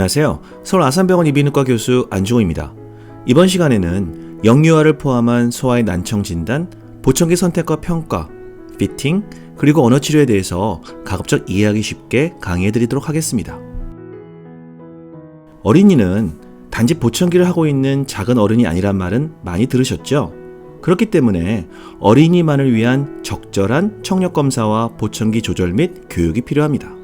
안녕하세요. 서울 아산병원 이비인후과 교수 안중호입니다. 이번 시간에는 영유아를 포함한 소아의 난청 진단, 보청기 선택과 평가, 피팅, 그리고 언어 치료에 대해서 가급적 이해하기 쉽게 강의해 드리도록 하겠습니다. 어린이는 단지 보청기를 하고 있는 작은 어른이 아니란 말은 많이 들으셨죠? 그렇기 때문에 어린이만을 위한 적절한 청력 검사와 보청기 조절 및 교육이 필요합니다.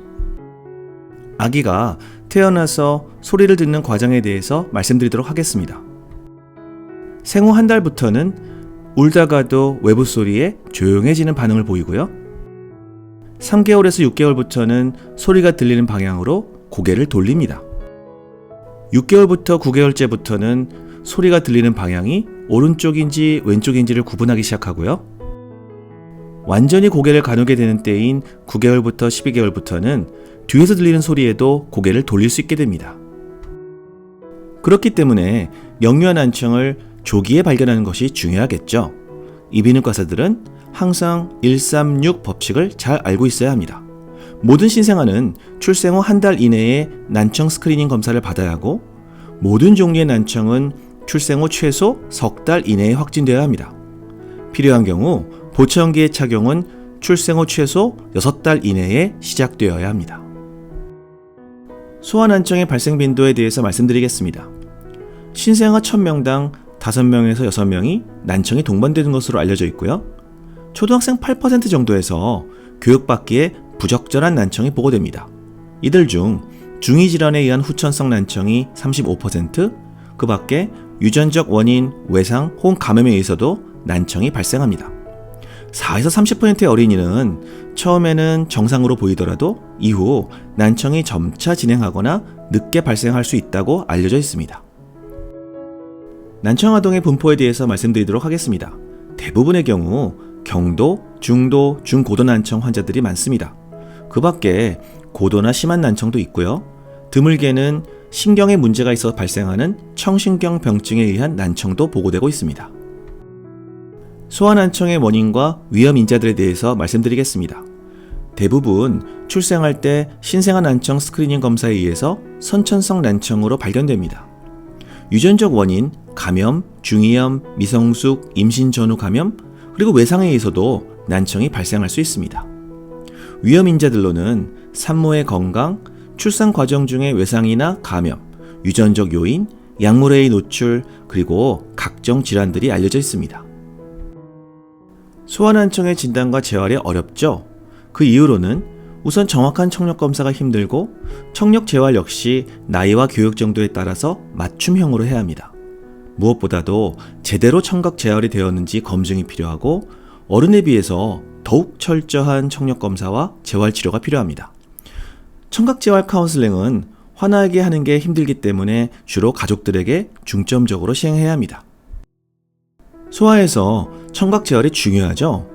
아기가 태어나서 소리를 듣는 과정에 대해서 말씀드리도록 하겠습니다. 생후 한 달부터는 울다가도 외부 소리에 조용해지는 반응을 보이고요. 3개월에서 6개월부터는 소리가 들리는 방향으로 고개를 돌립니다. 6개월부터 9개월째부터는 소리가 들리는 방향이 오른쪽인지 왼쪽인지를 구분하기 시작하고요. 완전히 고개를 가누게 되는 때인 9개월부터 12개월부터는 뒤에서 들리는 소리에도 고개를 돌릴 수 있게 됩니다. 그렇기 때문에 영유아 난청을 조기에 발견하는 것이 중요하겠죠. 이비인후과사들은 항상 136 법칙을 잘 알고 있어야 합니다. 모든 신생아는 출생 후 한 달 이내에 난청 스크리닝 검사를 받아야 하고 모든 종류의 난청은 출생 후 최소 석 달 이내에 확진되어야 합니다. 필요한 경우 보청기의 착용은 출생 후 최소 6달 이내에 시작되어야 합니다. 소아난청의 발생 빈도에 대해서 말씀드리겠습니다. 신생아 1000명당 5명에서 6명이 난청이 동반되는 것으로 알려져 있고요. 초등학생 8% 정도에서 교육받기에 부적절한 난청이 보고됩니다. 이들 중 중이 질환에 의한 후천성 난청이 35%, 그 밖에 유전적 원인, 외상 혹은 감염에 의해서도 난청이 발생합니다. 4에서 30%의 어린이는 처음에는 정상으로 보이더라도 이후 난청이 점차 진행하거나 늦게 발생할 수 있다고 알려져 있습니다. 난청 아동의 분포에 대해서 말씀드리도록 하겠습니다. 대부분의 경우 경도, 중도, 중고도 난청 환자들이 많습니다. 그 밖에 고도나 심한 난청도 있고요. 드물게는 신경에 문제가 있어 발생하는 청신경 병증에 의한 난청도 보고되고 있습니다. 소아난청의 원인과 위험 인자들에 대해서 말씀드리겠습니다. 대부분 출생할 때 신생아 난청 스크리닝 검사에 의해서 선천성 난청으로 발견됩니다. 유전적 원인, 감염, 중이염, 미성숙, 임신 전후 감염, 그리고 외상에 의해서도 난청이 발생할 수 있습니다. 위험 인자들로는 산모의 건강, 출산 과정 중의 외상이나 감염, 유전적 요인, 약물의 노출, 그리고 각종 질환들이 알려져 있습니다. 소아난청의 진단과 재활이 어렵죠. 그 이유로는 우선 정확한 청력 검사가 힘들고 청력 재활 역시 나이와 교육 정도에 따라서 맞춤형으로 해야 합니다. 무엇보다도 제대로 청각 재활이 되었는지 검증이 필요하고 어른에 비해서 더욱 철저한 청력 검사와 재활 치료가 필요합니다. 청각 재활 카운슬링은 환하게 하는 게 힘들기 때문에 주로 가족들에게 중점적으로 시행해야 합니다. 소아에서 청각 재활이 중요하죠.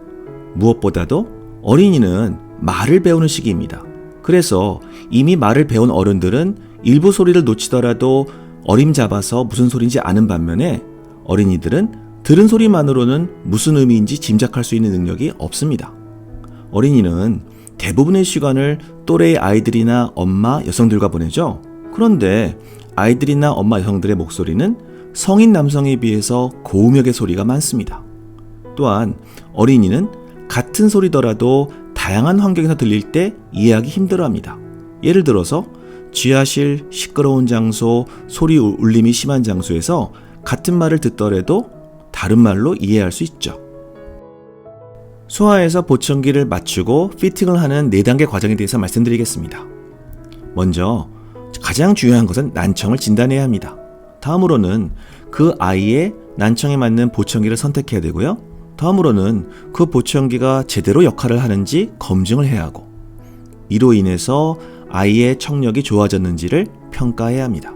무엇보다도 어린이는 말을 배우는 시기입니다. 그래서 이미 말을 배운 어른들은 일부 소리를 놓치더라도 어림잡아서 무슨 소리인지 아는 반면에 어린이들은 들은 소리만으로는 무슨 의미인지 짐작할 수 있는 능력이 없습니다. 어린이는 대부분의 시간을 또래의 아이들이나 엄마, 여성들과 보내죠. 그런데 아이들이나 엄마, 여성들의 목소리는 성인 남성에 비해서 고음역의 소리가 많습니다. 또한 어린이는 같은 소리더라도 다양한 환경에서 들릴 때 이해하기 힘들어 합니다. 예를 들어서 지하실, 시끄러운 장소, 소리 울림이 심한 장소에서 같은 말을 듣더라도 다른 말로 이해할 수 있죠. 소아에서 보청기를 맞추고 피팅을 하는 4단계 과정에 대해서 말씀드리겠습니다. 먼저 가장 중요한 것은 난청을 진단해야 합니다. 다음으로는 그 아이의 난청에 맞는 보청기를 선택해야 되고요. 다음으로는 그 보청기가 제대로 역할을 하는지 검증을 해야 하고 이로 인해서 아이의 청력이 좋아졌는지를 평가해야 합니다.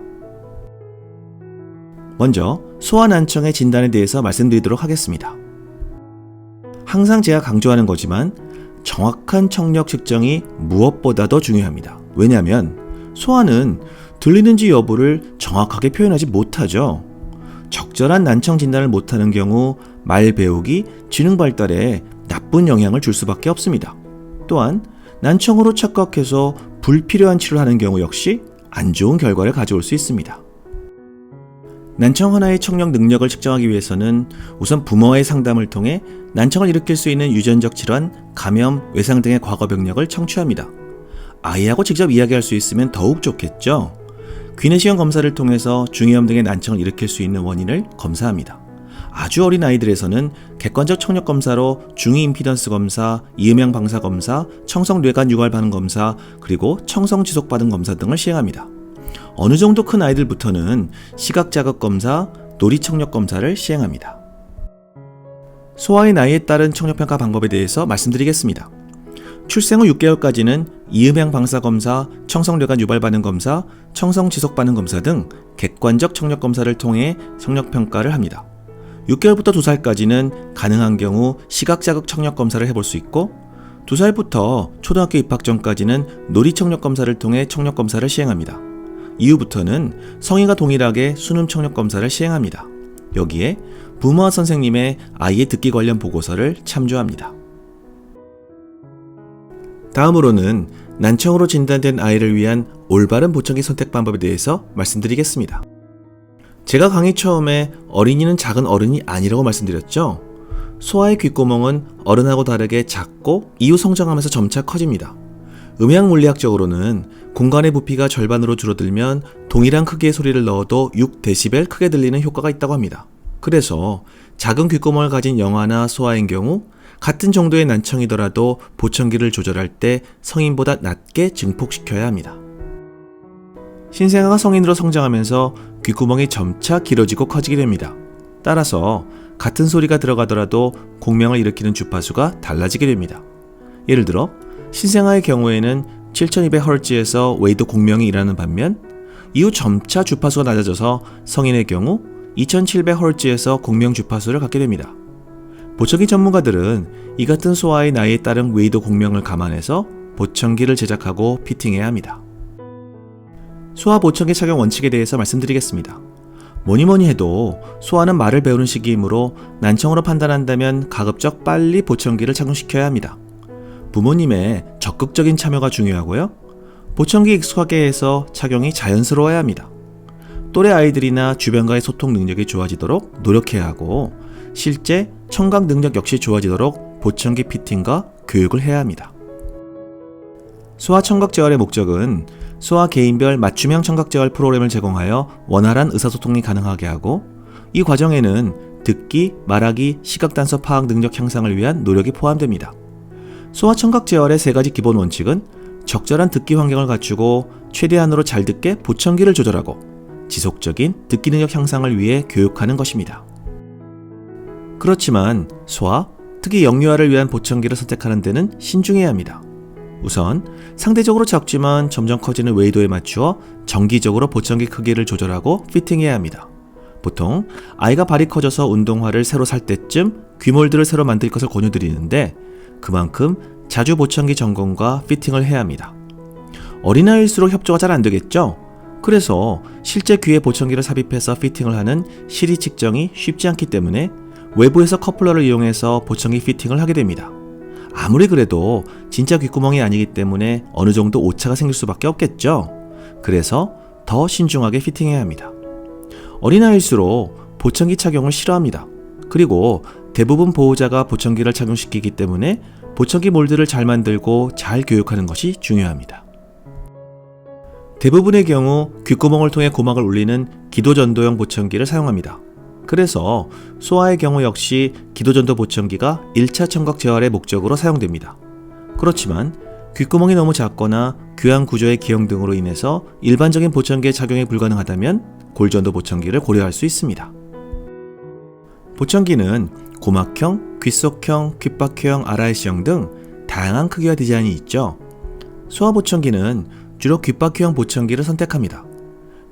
먼저 소아난청의 진단에 대해서 말씀드리도록 하겠습니다. 항상 제가 강조하는 거지만 정확한 청력 측정이 무엇보다도 중요합니다. 왜냐하면 소아는 들리는지 여부를 정확하게 표현하지 못하죠. 적절한 난청 진단을 못하는 경우 말 배우기, 지능 발달에 나쁜 영향을 줄 수밖에 없습니다. 또한 난청으로 착각해서 불필요한 치료를 하는 경우 역시 안 좋은 결과를 가져올 수 있습니다. 난청 하나의 청력 능력을 측정하기 위해서는 우선 부모와의 상담을 통해 난청을 일으킬 수 있는 유전적 질환, 감염, 외상 등의 과거 병력을 청취합니다. 아이하고 직접 이야기할 수 있으면 더욱 좋겠죠. 귀내시경 검사를 통해서 중이염 등의 난청을 일으킬 수 있는 원인을 검사합니다. 아주 어린 아이들에서는 객관적 청력 검사로 중위 임피던스 검사, 이음양 방사 검사, 청성 뇌관 유발 반응 검사, 그리고 청성 지속 반응 검사 등을 시행합니다. 어느 정도 큰 아이들부터는 시각 자극 검사, 놀이 청력 검사를 시행합니다. 소아의 나이에 따른 청력 평가 방법에 대해서 말씀드리겠습니다. 출생 후 6개월까지는 이음양 방사 검사, 청성뇌관 유발 반응 검사, 청성 지속 반응 검사 등 객관적 청력 검사를 통해 청력 평가를 합니다. 6개월부터 2살까지는 가능한 경우 시각 자극 청력 검사를 해볼 수 있고 2살부터 초등학교 입학 전까지는 놀이 청력 검사를 통해 청력 검사를 시행합니다. 이후부터는 성인과 동일하게 수능 청력 검사를 시행합니다. 여기에 부모와 선생님의 아이의 듣기 관련 보고서를 참조합니다. 다음으로는 난청으로 진단된 아이를 위한 올바른 보청기 선택 방법에 대해서 말씀드리겠습니다. 제가 강의 처음에 어린이는 작은 어른이 아니라고 말씀드렸죠? 소아의 귓구멍은 어른하고 다르게 작고 이후 성장하면서 점차 커집니다. 음향 물리학적으로는 공간의 부피가 절반으로 줄어들면 동일한 크기의 소리를 넣어도 6dB 크게 들리는 효과가 있다고 합니다. 그래서 작은 귓구멍을 가진 영아나 소아인 경우 같은 정도의 난청이더라도 보청기를 조절할 때 성인보다 낮게 증폭시켜야 합니다. 신생아가 성인으로 성장하면서 귓구멍이 점차 길어지고 커지게 됩니다. 따라서 같은 소리가 들어가더라도 공명을 일으키는 주파수가 달라지게 됩니다. 예를 들어 신생아의 경우에는 7200Hz에서 웨이도 공명이 일하는 반면 이후 점차 주파수가 낮아져서 성인의 경우 2700Hz에서 공명 주파수를 갖게 됩니다. 보청기 전문가들은 이 같은 소아의 나이에 따른 웨이도 공명을 감안해서 보청기를 제작하고 피팅해야 합니다. 소아 보청기 착용 원칙에 대해서 말씀드리겠습니다. 뭐니 뭐니 해도 소아는 말을 배우는 시기이므로 난청으로 판단한다면 가급적 빨리 보청기를 착용시켜야 합니다. 부모님의 적극적인 참여가 중요하고요. 보청기 익숙하게 해서 착용이 자연스러워야 합니다. 또래 아이들이나 주변과의 소통 능력이 좋아지도록 노력해야 하고 실제 청각 능력 역시 좋아지도록 보청기 피팅과 교육을 해야 합니다. 소아 청각 재활의 목적은 소아 개인별 맞춤형 청각 재활 프로그램을 제공하여 원활한 의사소통이 가능하게 하고 이 과정에는 듣기, 말하기, 시각 단서 파악 능력 향상을 위한 노력이 포함됩니다. 소아 청각 재활의 세 가지 기본 원칙은 적절한 듣기 환경을 갖추고 최대한으로 잘 듣게 보청기를 조절하고 지속적인 듣기 능력 향상을 위해 교육하는 것입니다. 그렇지만 소아, 특히 영유아를 위한 보청기를 선택하는 데는 신중해야 합니다. 우선 상대적으로 작지만 점점 커지는 웨이도에 맞추어 정기적으로 보청기 크기를 조절하고 피팅해야 합니다. 보통 아이가 발이 커져서 운동화를 새로 살 때쯤 귀몰드를 새로 만들 것을 권유드리는데 그만큼 자주 보청기 점검과 피팅을 해야 합니다. 어린아이일수록 협조가 잘 안 되겠죠? 그래서 실제 귀에 보청기를 삽입해서 피팅을 하는 시리 측정이 쉽지 않기 때문에 외부에서 커플러를 이용해서 보청기 피팅을 하게 됩니다. 아무리 그래도 진짜 귓구멍이 아니기 때문에 어느 정도 오차가 생길 수밖에 없겠죠. 그래서 더 신중하게 피팅해야 합니다. 어린아이일수록 보청기 착용을 싫어합니다. 그리고 대부분 보호자가 보청기를 착용시키기 때문에 보청기 몰드를 잘 만들고 잘 교육하는 것이 중요합니다. 대부분의 경우 귓구멍을 통해 고막을 울리는 기도전도형 보청기를 사용합니다. 그래서 소아의 경우 역시 기도전도 보청기가 1차 청각 재활의 목적으로 사용됩니다. 그렇지만 귓구멍이 너무 작거나 귀환 구조의 기형 등으로 인해서 일반적인 보청기에 착용이 불가능하다면 골전도 보청기를 고려할 수 있습니다. 보청기는 고막형, 귓속형, 귓박형, RIC형 등 다양한 크기와 디자인이 있죠. 소아 보청기는 주로 귓박형 보청기를 선택합니다.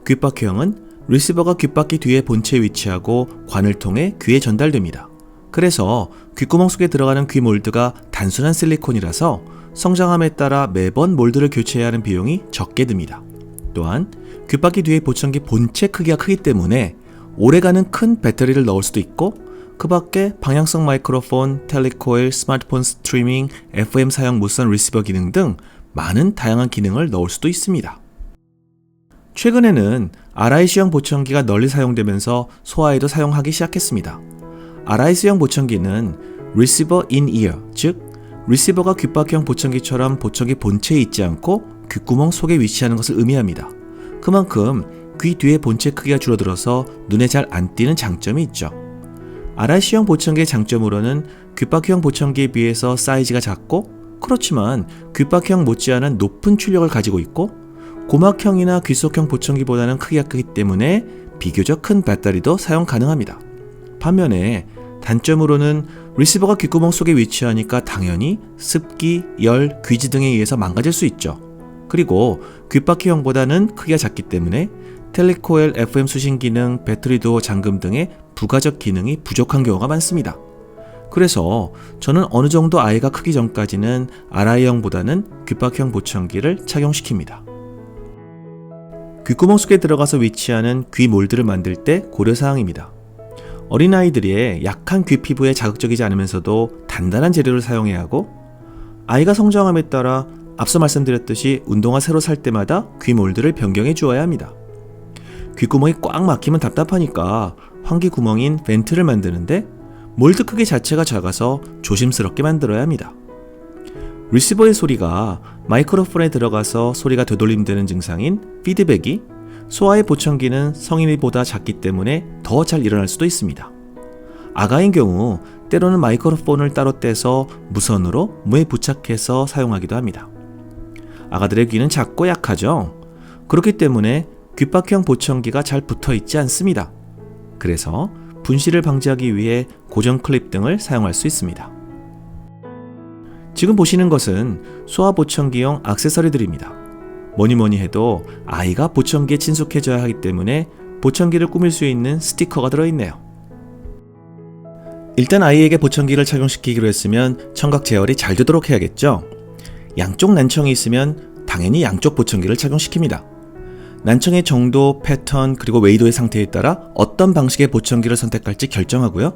귓박형은 리시버가 귓바퀴 뒤에 본체에 위치하고 관을 통해 귀에 전달됩니다. 그래서 귓구멍 속에 들어가는 귀 몰드가 단순한 실리콘이라서 성장함에 따라 매번 몰드를 교체해야 하는 비용이 적게 듭니다. 또한 귓바퀴 뒤에 보청기 본체 크기가 크기 때문에 오래가는 큰 배터리를 넣을 수도 있고 그 밖에 방향성 마이크로폰, 텔리코일, 스마트폰 스트리밍, FM 사용 무선 리시버 기능 등 많은 다양한 기능을 넣을 수도 있습니다. 최근에는 RIC형 보청기가 널리 사용되면서 소아에도 사용하기 시작했습니다. RIC형 보청기는 Receiver in Ear, 즉 리시버가 귓박형 보청기처럼 보청기 본체에 있지 않고 귓구멍 속에 위치하는 것을 의미합니다. 그만큼 귀 뒤의 본체 크기가 줄어들어서 눈에 잘 안 띄는 장점이 있죠. RIC형 보청기의 장점으로는 귓박형 보청기에 비해서 사이즈가 작고 그렇지만 귓박형 못지않은 높은 출력을 가지고 있고 고막형이나 귀속형 보청기보다는 크기가 크기 때문에 비교적 큰 배터리도 사용 가능합니다. 반면에 단점으로는 리시버가 귓구멍 속에 위치하니까 당연히 습기, 열, 귀지 등에 의해서 망가질 수 있죠. 그리고 귓바퀴형보다는 크기가 작기 때문에 텔리코엘 FM 수신 기능, 배터리 도어 잠금 등의 부가적 기능이 부족한 경우가 많습니다. 그래서 저는 어느 정도 아이가 크기 전까지는 RI형보다는 귓박형 보청기를 착용시킵니다. 귓구멍 속에 들어가서 위치하는 귀 몰드를 만들 때 고려사항입니다. 어린아이들의 약한 귀 피부에 자극적이지 않으면서도 단단한 재료를 사용해야 하고 아이가 성장함에 따라 앞서 말씀드렸듯이 운동화 새로 살 때마다 귀 몰드를 변경해 주어야 합니다. 귓구멍이 꽉 막히면 답답하니까 환기 구멍인 벤트를 만드는데 몰드 크기 자체가 작아서 조심스럽게 만들어야 합니다. 리시버의 소리가 마이크로폰에 들어가서 소리가 되돌림되는 증상인 피드백이 소아의 보청기는 성인이보다 작기 때문에 더 잘 일어날 수도 있습니다. 아가인 경우 때로는 마이크로폰을 따로 떼서 무선으로 무에 부착해서 사용하기도 합니다. 아가들의 귀는 작고 약하죠. 그렇기 때문에 귓박형 보청기가 잘 붙어 있지 않습니다. 그래서 분실을 방지하기 위해 고정 클립 등을 사용할 수 있습니다. 지금 보시는 것은 소아 보청기용 액세서리들입니다. 뭐니 뭐니 해도 아이가 보청기에 친숙해져야 하기 때문에 보청기를 꾸밀 수 있는 스티커가 들어있네요. 일단 아이에게 보청기를 착용시키기로 했으면 청각 제어리 잘 되도록 해야겠죠? 양쪽 난청이 있으면 당연히 양쪽 보청기를 착용시킵니다. 난청의 정도, 패턴, 그리고 웨이도의 상태에 따라 어떤 방식의 보청기를 선택할지 결정하고요.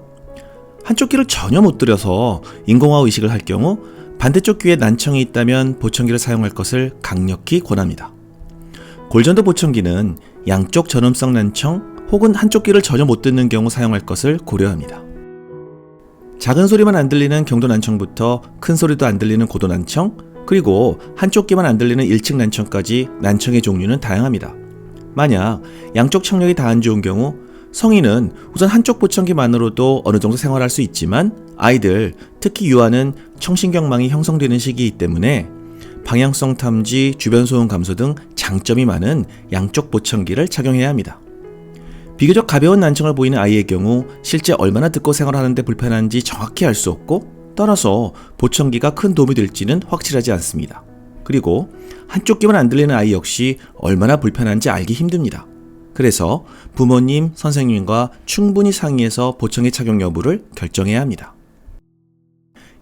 한쪽 귀를 전혀 못 들여서 인공화 의식을 할 경우 반대쪽 귀에 난청이 있다면 보청기를 사용할 것을 강력히 권합니다. 골전도 보청기는 양쪽 전음성 난청 혹은 한쪽 귀를 전혀 못 듣는 경우 사용할 것을 고려합니다. 작은 소리만 안 들리는 경도 난청부터 큰 소리도 안 들리는 고도 난청, 그리고 한쪽 귀만 안 들리는 1층 난청까지 난청의 종류는 다양합니다. 만약 양쪽 청력이 다 안 좋은 경우 성인은 우선 한쪽 보청기만으로도 어느 정도 생활할 수 있지만 아이들, 특히 유아는 청신경망이 형성되는 시기이기 때문에 방향성 탐지, 주변 소음 감소 등 장점이 많은 양쪽 보청기를 착용해야 합니다. 비교적 가벼운 난청을 보이는 아이의 경우 실제 얼마나 듣고 생활하는데 불편한지 정확히 알 수 없고 따라서 보청기가 큰 도움이 될지는 확실하지 않습니다. 그리고 한쪽 귀만 안 들리는 아이 역시 얼마나 불편한지 알기 힘듭니다. 그래서 부모님, 선생님과 충분히 상의해서 보청기 착용 여부를 결정해야 합니다.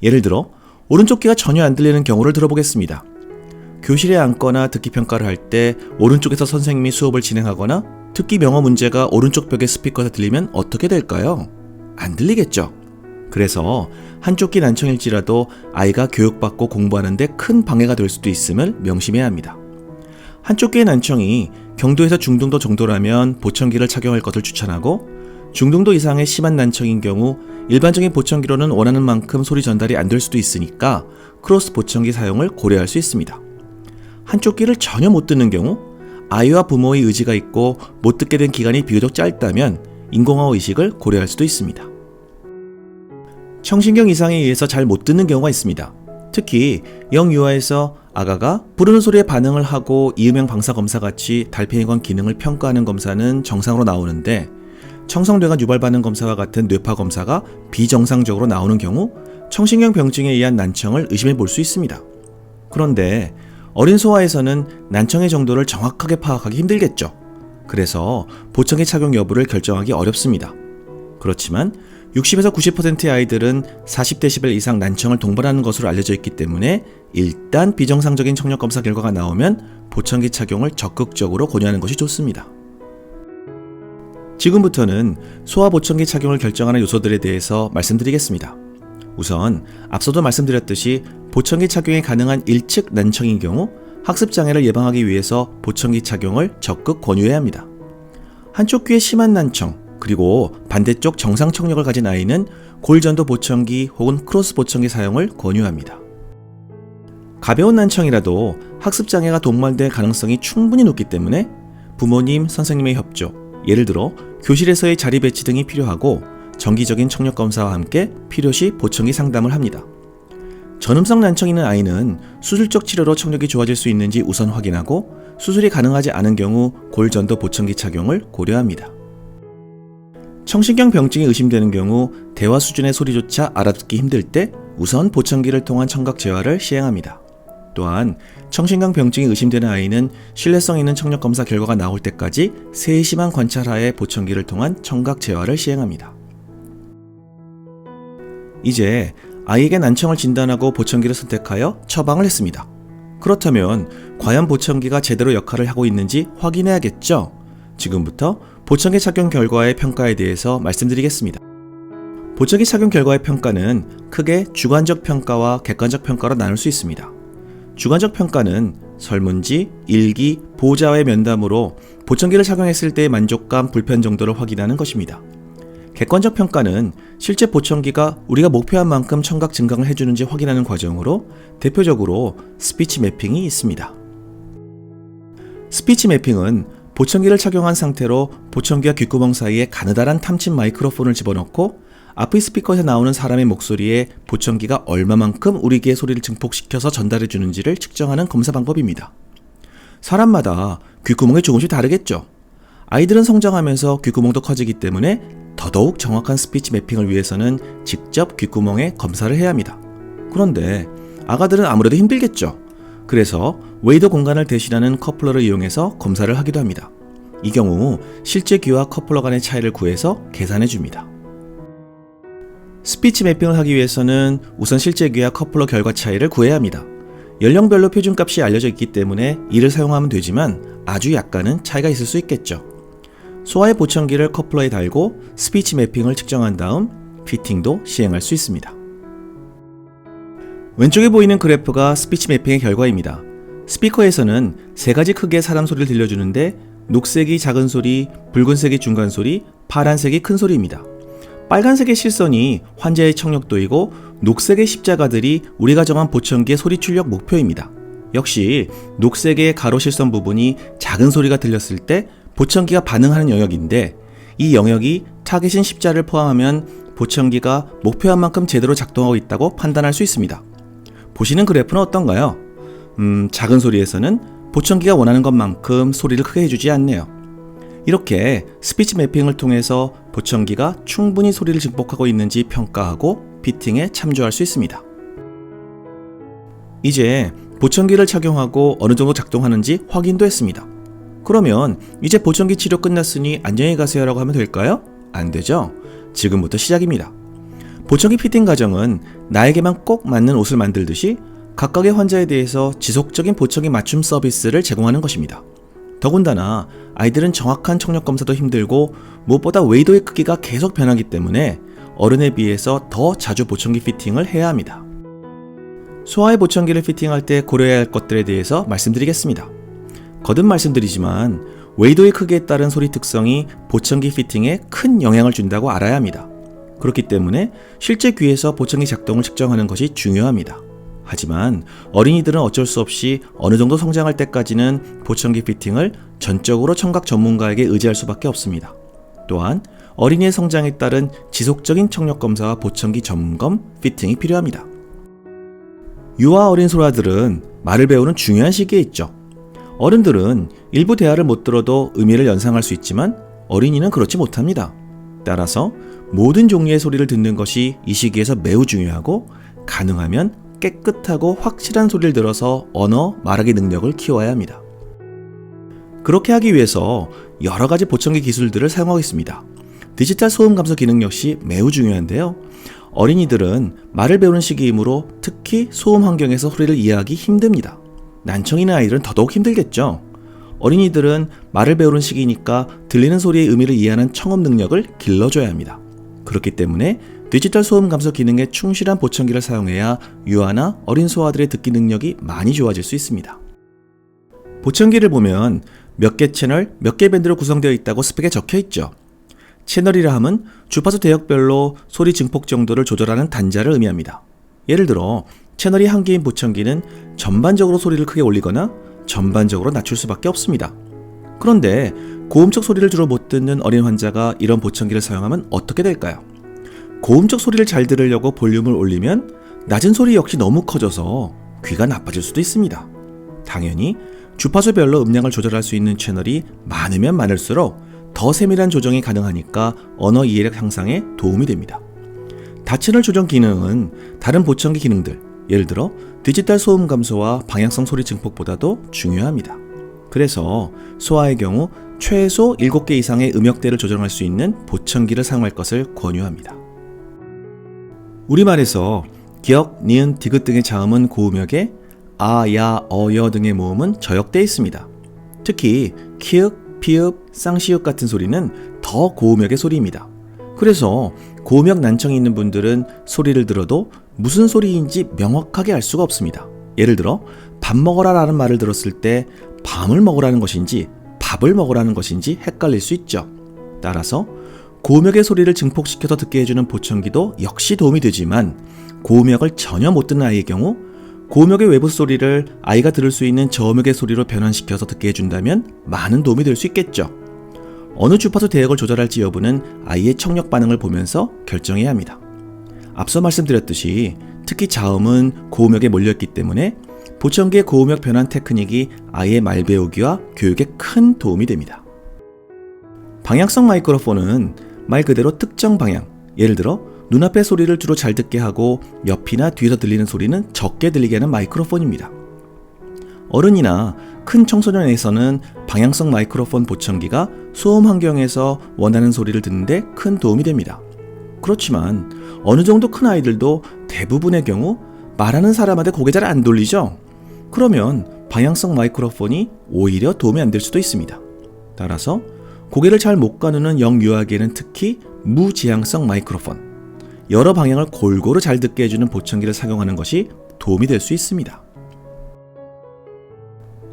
예를 들어 오른쪽 귀가 전혀 안 들리는 경우를 들어보겠습니다. 교실에 앉거나 듣기 평가를 할 때 오른쪽에서 선생님이 수업을 진행하거나 듣기 명어 문제가 오른쪽 벽에 스피커에서 들리면 어떻게 될까요? 안 들리겠죠. 그래서 한쪽 귀 난청일지라도 아이가 교육받고 공부하는데 큰 방해가 될 수도 있음을 명심해야 합니다. 한쪽 귀의 난청이 경도에서 중등도 정도라면 보청기를 착용할 것을 추천하고 중등도 이상의 심한 난청인 경우 일반적인 보청기로는 원하는 만큼 소리 전달이 안 될 수도 있으니까 크로스 보청기 사용을 고려할 수 있습니다. 한쪽 귀를 전혀 못 듣는 경우 아이와 부모의 의지가 있고 못 듣게 된 기간이 비교적 짧다면 인공화 의식을 고려할 수도 있습니다. 청신경 이상에 의해서 잘 못 듣는 경우가 있습니다. 특히 영유아에서 아가가 부르는 소리에 반응을 하고 이음형 방사 검사 같이 달팽이관 기능을 평가하는 검사는 정상으로 나오는데 청성뇌관 유발 반응 검사와 같은 뇌파 검사가 비정상적으로 나오는 경우 청신경 병증에 의한 난청을 의심해 볼 수 있습니다. 그런데 어린 소아에서는 난청의 정도를 정확하게 파악하기 힘들겠죠. 그래서 보청기 착용 여부를 결정하기 어렵습니다. 그렇지만 60에서 90%의 아이들은 40dB 이상 난청을 동반하는 것으로 알려져 있기 때문에 일단 비정상적인 청력 검사 결과가 나오면 보청기 착용을 적극적으로 권유하는 것이 좋습니다. 지금부터는 소아 보청기 착용을 결정하는 요소들에 대해서 말씀드리겠습니다. 우선 앞서도 말씀드렸듯이 보청기 착용이 가능한 일측 난청인 경우 학습 장애를 예방하기 위해서 보청기 착용을 적극 권유해야 합니다. 한쪽 귀에 심한 난청, 그리고 반대쪽 정상 청력을 가진 아이는 골전도 보청기 혹은 크로스 보청기 사용을 권유합니다. 가벼운 난청이라도 학습 장애가 동반될 가능성이 충분히 높기 때문에 부모님, 선생님의 협조, 예를 들어 교실에서의 자리 배치 등이 필요하고 정기적인 청력 검사와 함께 필요시 보청기 상담을 합니다. 전음성 난청이 있는 아이는 수술적 치료로 청력이 좋아질 수 있는지 우선 확인하고 수술이 가능하지 않은 경우 골전도 보청기 착용을 고려합니다. 청신경 병증이 의심되는 경우 대화 수준의 소리조차 알아듣기 힘들 때 우선 보청기를 통한 청각 재활을 시행합니다. 또한 청신경 병증이 의심되는 아이는 신뢰성 있는 청력 검사 결과가 나올 때까지 세심한 관찰하에 보청기를 통한 청각 재활을 시행합니다. 이제 아이에게 난청을 진단하고 보청기를 선택하여 처방을 했습니다. 그렇다면 과연 보청기가 제대로 역할을 하고 있는지 확인해야겠죠? 지금부터 보청기 착용 결과의 평가에 대해서 말씀드리겠습니다. 보청기 착용 결과의 평가는 크게 주관적 평가와 객관적 평가로 나눌 수 있습니다. 주관적 평가는 설문지, 일기, 보호자와의 면담으로 보청기를 착용했을 때의 만족감, 불편 정도를 확인하는 것입니다. 객관적 평가는 실제 보청기가 우리가 목표한 만큼 청각 증강을 해주는지 확인하는 과정으로 대표적으로 스피치 매핑이 있습니다. 스피치 매핑은 보청기를 착용한 상태로 보청기와 귓구멍 사이에 가느다란 탐침 마이크로폰을 집어넣고 앞의 스피커에서 나오는 사람의 목소리에 보청기가 얼마만큼 우리 귀의 소리를 증폭시켜서 전달해 주는지를 측정하는 검사 방법입니다. 사람마다 귓구멍이 조금씩 다르겠죠. 아이들은 성장하면서 귓구멍도 커지기 때문에 더더욱 정확한 스피치 매핑을 위해서는 직접 귓구멍에 검사를 해야 합니다. 그런데 아가들은 아무래도 힘들겠죠. 그래서 웨이더 공간을 대신하는 커플러를 이용해서 검사를 하기도 합니다. 이 경우 실제 귀와 커플러 간의 차이를 구해서 계산해 줍니다. 스피치 매핑을 하기 위해서는 우선 실제 귀와 커플러 결과 차이를 구해야 합니다. 연령별로 표준값이 알려져 있기 때문에 이를 사용하면 되지만 아주 약간은 차이가 있을 수 있겠죠. 소화의 보청기를 커플러에 달고 스피치 매핑을 측정한 다음 피팅도 시행할 수 있습니다. 왼쪽에 보이는 그래프가 스피치 매핑의 결과입니다. 스피커에서는 세 가지 크기의 사람 소리를 들려주는데 녹색이 작은 소리, 붉은색이 중간 소리, 파란색이 큰 소리입니다. 빨간색의 실선이 환자의 청력도이고 녹색의 십자가들이 우리가 정한 보청기의 소리 출력 목표입니다. 역시 녹색의 가로 실선 부분이 작은 소리가 들렸을 때 보청기가 반응하는 영역인데 이 영역이 타겟인 십자를 포함하면 보청기가 목표한 만큼 제대로 작동하고 있다고 판단할 수 있습니다. 보시는 그래프는 어떤가요? 음, 작은 소리에서는 보청기가 원하는 것만큼 소리를 크게 해주지 않네요. 이렇게 스피치 매핑을 통해서 보청기가 충분히 소리를 증폭하고 있는지 평가하고 피팅에 참조할 수 있습니다. 이제 보청기를 착용하고 어느 정도 작동하는지 확인도 했습니다. 그러면 이제 보청기 치료 끝났으니 안녕히 가세요라고 하면 될까요? 안 되죠? 지금부터 시작입니다. 보청기 피팅 과정은 나에게만 꼭 맞는 옷을 만들듯이 각각의 환자에 대해서 지속적인 보청기 맞춤 서비스를 제공하는 것입니다. 더군다나 아이들은 정확한 청력 검사도 힘들고 무엇보다 웨이도의 크기가 계속 변하기 때문에 어른에 비해서 더 자주 보청기 피팅을 해야 합니다. 소아의 보청기를 피팅할 때 고려해야 할 것들에 대해서 말씀드리겠습니다. 거듭 말씀드리지만 웨이도의 크기에 따른 소리 특성이 보청기 피팅에 큰 영향을 준다고 알아야 합니다. 그렇기 때문에 실제 귀에서 보청기 작동을 측정하는 것이 중요합니다. 하지만 어린이들은 어쩔 수 없이 어느 정도 성장할 때까지는 보청기 피팅을 전적으로 청각 전문가에게 의지할 수밖에 없습니다. 또한 어린이의 성장에 따른 지속적인 청력 검사와 보청기 점검, 피팅이 필요합니다. 유아 어린 소라들은 말을 배우는 중요한 시기에 있죠. 어른들은 일부 대화를 못 들어도 의미를 연상할 수 있지만 어린이는 그렇지 못합니다. 따라서 모든 종류의 소리를 듣는 것이 이 시기에서 매우 중요하고 가능하면 깨끗하고 확실한 소리를 들어서 언어, 말하기 능력을 키워야 합니다. 그렇게 하기 위해서 여러 가지 보청기 기술들을 사용하고 있습니다. 디지털 소음 감소 기능 역시 매우 중요한데요. 어린이들은 말을 배우는 시기이므로 특히 소음 환경에서 소리를 이해하기 힘듭니다. 난청 있는 아이들은 더더욱 힘들겠죠. 어린이들은 말을 배우는 시기니까 들리는 소리의 의미를 이해하는 청음 능력을 길러줘야 합니다. 그렇기 때문에 디지털 소음 감소 기능에 충실한 보청기를 사용해야 유아나 어린 소아들의 듣기 능력이 많이 좋아질 수 있습니다. 보청기를 보면 몇 개 채널, 몇 개 밴드로 구성되어 있다고 스펙에 적혀 있죠. 채널이라 함은 주파수 대역별로 소리 증폭 정도를 조절하는 단자를 의미합니다. 예를 들어 채널이 한 개인 보청기는 전반적으로 소리를 크게 올리거나 전반적으로 낮출 수밖에 없습니다. 그런데 고음적 소리를 주로 못 듣는 어린 환자가 이런 보청기를 사용하면 어떻게 될까요? 고음적 소리를 잘 들으려고 볼륨을 올리면 낮은 소리 역시 너무 커져서 귀가 나빠질 수도 있습니다. 당연히 주파수별로 음량을 조절할 수 있는 채널이 많으면 많을수록 더 세밀한 조정이 가능하니까 언어 이해력 향상에 도움이 됩니다. 다채널 조정 기능은 다른 보청기 기능들, 예를 들어 디지털 소음 감소와 방향성 소리 증폭보다도 중요합니다. 그래서 소아의 경우 최소 7개 이상의 음역대를 조정할 수 있는 보청기를 사용할 것을 권유합니다. 우리말에서 기역, 니은, 디귿 등의 자음은 고음역에 아, 야, 어, 여 등의 모음은 저역되어 있습니다. 특히 키읔, 피읍, 쌍시읍 같은 소리는 더 고음역의 소리입니다. 그래서 고음역 난청이 있는 분들은 소리를 들어도 무슨 소리인지 명확하게 알 수가 없습니다. 예를 들어 밥 먹어라 라는 말을 들었을 때 밤을 먹으라는 것인지 밥을 먹으라는 것인지 헷갈릴 수 있죠. 따라서 고음역의 소리를 증폭시켜서 듣게 해주는 보청기도 역시 도움이 되지만 고음역을 전혀 못 듣는 아이의 경우 고음역의 외부 소리를 아이가 들을 수 있는 저음역의 소리로 변환시켜서 듣게 해준다면 많은 도움이 될 수 있겠죠. 어느 주파수 대역을 조절할지 여부는 아이의 청력 반응을 보면서 결정해야 합니다. 앞서 말씀드렸듯이 특히 자음은 고음역에 몰려있기 때문에 보청기의 고음역 변환 테크닉이 아이의 말 배우기와 교육에 큰 도움이 됩니다. 방향성 마이크로폰은 말 그대로 특정 방향, 예를 들어 눈앞의 소리를 주로 잘 듣게 하고 옆이나 뒤에서 들리는 소리는 적게 들리게 하는 마이크로폰입니다. 어른이나 큰 청소년에서는 방향성 마이크로폰 보청기가 소음 환경에서 원하는 소리를 듣는데 큰 도움이 됩니다. 그렇지만 어느 정도 큰 아이들도 대부분의 경우 말하는 사람한테 고개 잘 안 돌리죠? 그러면 방향성 마이크로폰이 오히려 도움이 안 될 수도 있습니다. 따라서 고개를 잘 못 가누는 영유아기에는 특히 무지향성 마이크로폰, 여러 방향을 골고루 잘 듣게 해주는 보청기를 착용하는 것이 도움이 될 수 있습니다.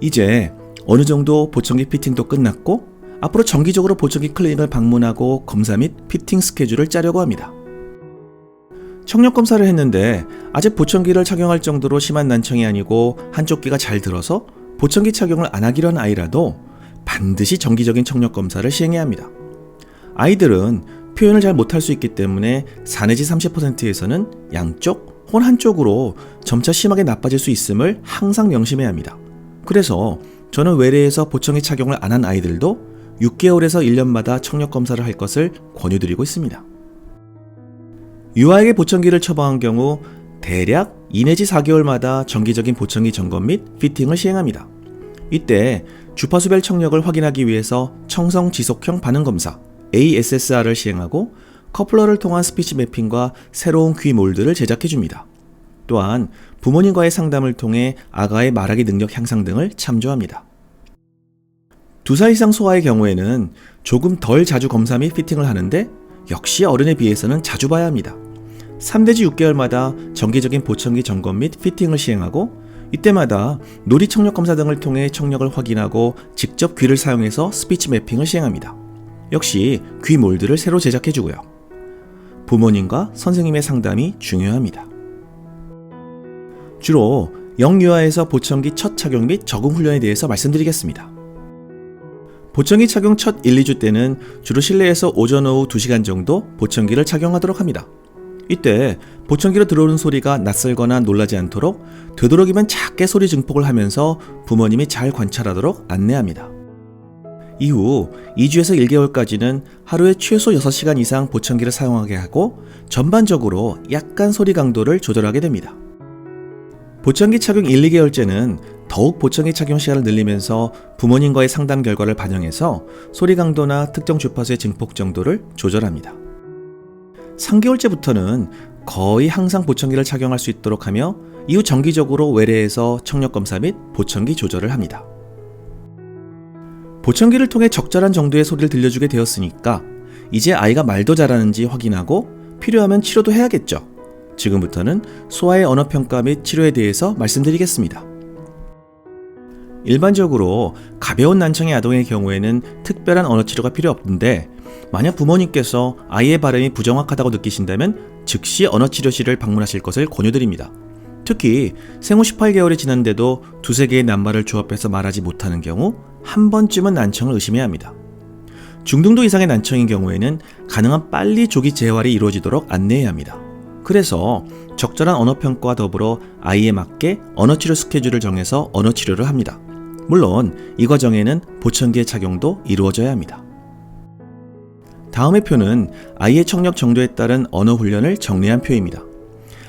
이제 어느 정도 보청기 피팅도 끝났고 앞으로 정기적으로 보청기 클리닉을 방문하고 검사 및 피팅 스케줄을 짜려고 합니다. 청력 검사를 했는데 아직 보청기를 착용할 정도로 심한 난청이 아니고 한쪽 귀가 잘 들어서 보청기 착용을 안 하기로 한 아이라도 반드시 정기적인 청력 검사를 시행해야 합니다. 아이들은 표현을 잘 못할 수 있기 때문에 4 내지 30%에서는 양쪽 혹은 한쪽으로 점차 심하게 나빠질 수 있음을 항상 명심해야 합니다. 그래서 저는 외래에서 보청기 착용을 안 한 아이들도 6개월에서 1년마다 청력 검사를 할 것을 권유드리고 있습니다. 유아에게 보청기를 처방한 경우 대략 2 내지 4개월마다 정기적인 보청기 점검 및 피팅을 시행합니다. 이때 주파수별 청력을 확인하기 위해서 청성 지속형 반응 검사 ASSR을 시행하고 커플러를 통한 스피치 매핑과 새로운 귀 몰드를 제작해 줍니다. 또한 부모님과의 상담을 통해 아가의 말하기 능력 향상 등을 참조합니다. 두살 이상 소아의 경우에는 조금 덜 자주 검사 및 피팅을 하는데 역시 어른에 비해서는 자주 봐야 합니다. 3대지 6개월마다 정기적인 보청기 점검 및 피팅을 시행하고 이때마다 놀이 청력 검사 등을 통해 청력을 확인하고 직접 귀를 사용해서 스피치 매핑을 시행합니다. 역시 귀 몰드를 새로 제작해 주고요. 부모님과 선생님의 상담이 중요합니다. 주로 영유아에서 보청기 첫 착용 및 적응 훈련에 대해서 말씀드리겠습니다. 보청기 착용 첫 1, 2주 때는 주로 실내에서 오전 오후 2시간 정도 보청기를 착용하도록 합니다. 이때 보청기로 들어오는 소리가 낯설거나 놀라지 않도록 되도록이면 작게 소리 증폭을 하면서 부모님이 잘 관찰하도록 안내합니다. 이후 2주에서 1개월까지는 하루에 최소 6시간 이상 보청기를 사용하게 하고 전반적으로 약간 소리 강도를 조절하게 됩니다. 보청기 착용 1, 2개월째는 더욱 보청기 착용 시간을 늘리면서 부모님과의 상담 결과를 반영해서 소리 강도나 특정 주파수의 증폭 정도를 조절합니다. 3개월째부터는 거의 항상 보청기를 착용할 수 있도록 하며 이후 정기적으로 외래에서 청력 검사 및 보청기 조절을 합니다. 보청기를 통해 적절한 정도의 소리를 들려주게 되었으니까 이제 아이가 말도 잘하는지 확인하고 필요하면 치료도 해야겠죠. 지금부터는 소아의 언어 평가 및 치료에 대해서 말씀드리겠습니다. 일반적으로 가벼운 난청의 아동의 경우에는 특별한 언어 치료가 필요 없는데 만약 부모님께서 아이의 발음이 부정확하다고 느끼신다면 즉시 언어 치료실을 방문하실 것을 권유드립니다. 특히 생후 18개월이 지났는데도 두세 개의 낱말을 조합해서 말하지 못하는 경우 한 번쯤은 난청을 의심해야 합니다. 중등도 이상의 난청인 경우에는 가능한 빨리 조기 재활이 이루어지도록 안내해야 합니다. 그래서 적절한 언어 평가와 더불어 아이에 맞게 언어 치료 스케줄을 정해서 언어 치료를 합니다. 물론 이 과정에는 보청기의 착용도 이루어져야 합니다. 다음의 표는 아이의 청력 정도에 따른 언어 훈련을 정리한 표입니다.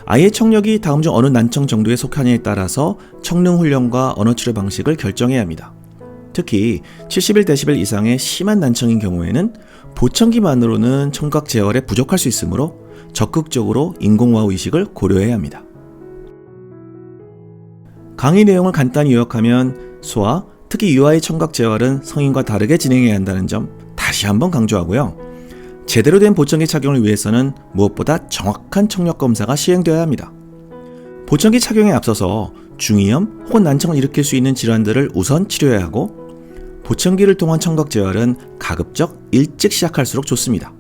아이의 청력이 다음 중 어느 난청 정도에 속하냐에 따라서 청능 훈련과 언어 치료 방식을 결정해야 합니다. 특히 71dB 이상의 심한 난청인 경우에는 보청기만으로는 청각 재활에 부족할 수 있으므로 적극적으로 인공와우 이식을 고려해야 합니다. 강의 내용을 간단히 요약하면 소아, 특히 유아의 청각 재활은 성인과 다르게 진행해야 한다는 점 다시 한번 강조하고요. 제대로 된 보청기 착용을 위해서는 무엇보다 정확한 청력 검사가 시행되어야 합니다. 보청기 착용에 앞서서 중이염 혹은 난청을 일으킬 수 있는 질환들을 우선 치료해야 하고 보청기를 통한 청각 재활은 가급적 일찍 시작할수록 좋습니다.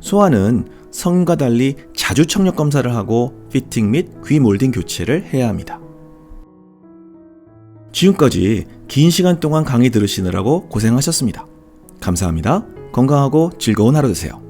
소아는 성인과 달리 자주 청력 검사를 하고 피팅 및 귀 몰딩 교체를 해야 합니다. 지금까지 긴 시간 동안 강의 들으시느라고 고생하셨습니다. 감사합니다. 건강하고 즐거운 하루 되세요.